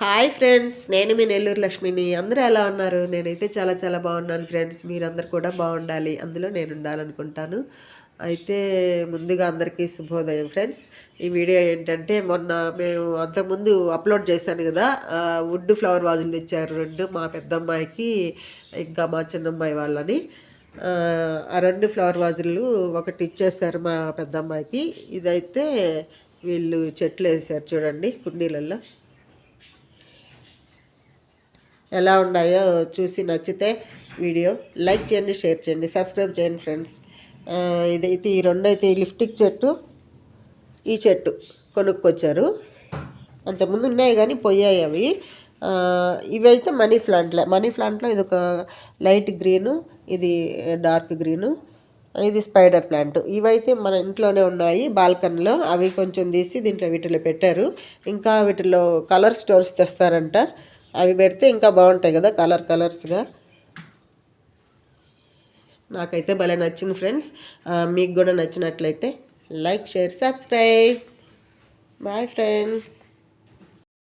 Hi friends నేను మీ నెల్లూరు లక్ష్మిని. అందరూ ఎలా ఉన్నారు? నేనైతే చాలా చాలా బాగున్నాను ఫ్రెండ్స్. మీరందరూ కూడా బాగుండాలి. అందులో నేను ఉండాలనుకుంటాను. అయితే ముందుగా అందరికీ శుభోదయం ఫ్రెండ్స్. ఈ వీడియో ఏంటంటే మొన్న మేము అంతకుముందు అప్లోడ్ చేశాను కదా వుడ్ ఫ్లవర్ వాజులు తెచ్చారు రెండు మా పెద్దమ్మాయికి ఇంకా మా చిన్నమ్మాయి వాళ్ళని. ఆ, ఆ రెండు ఫ్లవర్ వాజులు ఒకటి ఇచ్చేస్తారు మా పెద్దమ్మాయికి. ఇదైతే వీళ్ళు చెట్లు వేసారు చూడండి కుండీలలో ఎలా ఉన్నాయో చూసి నచ్చితే వీడియో లైక్ చేయండి షేర్ చేయండి సబ్స్క్రైబ్ చేయండి ఫ్రెండ్స్. ఇదైతే ఈ రెండైతే ఈ లిఫ్టిక్ చెట్టు ఈ చెట్టు కొనుక్కొచ్చారు. అంతకుముందు ఉన్నాయి కానీ పోయాయి అవి. ఇవైతే మనీ ప్లాంట్లే మనీ ప్లాంట్లో ఇది ఒక లైట్ గ్రీను ఇది డార్క్ గ్రీను ఇది స్పైడర్ ప్లాంట్. ఇవైతే మన ఇంట్లోనే ఉన్నాయి బాల్కనీలో. అవి కొంచెం తీసి దీంట్లో వీటిలో పెట్టారు. ఇంకా వీటిలో కలర్ స్టోన్స్ తెస్తారంట. అవి పెడితే ఇంకా బాగుంటాయి కదా కలర్ కలర్స్గా. నాకైతే భలే నచ్చింది ఫ్రెండ్స్. మీకు కూడా నచ్చినట్లయితే like share subscribe. Bye friends.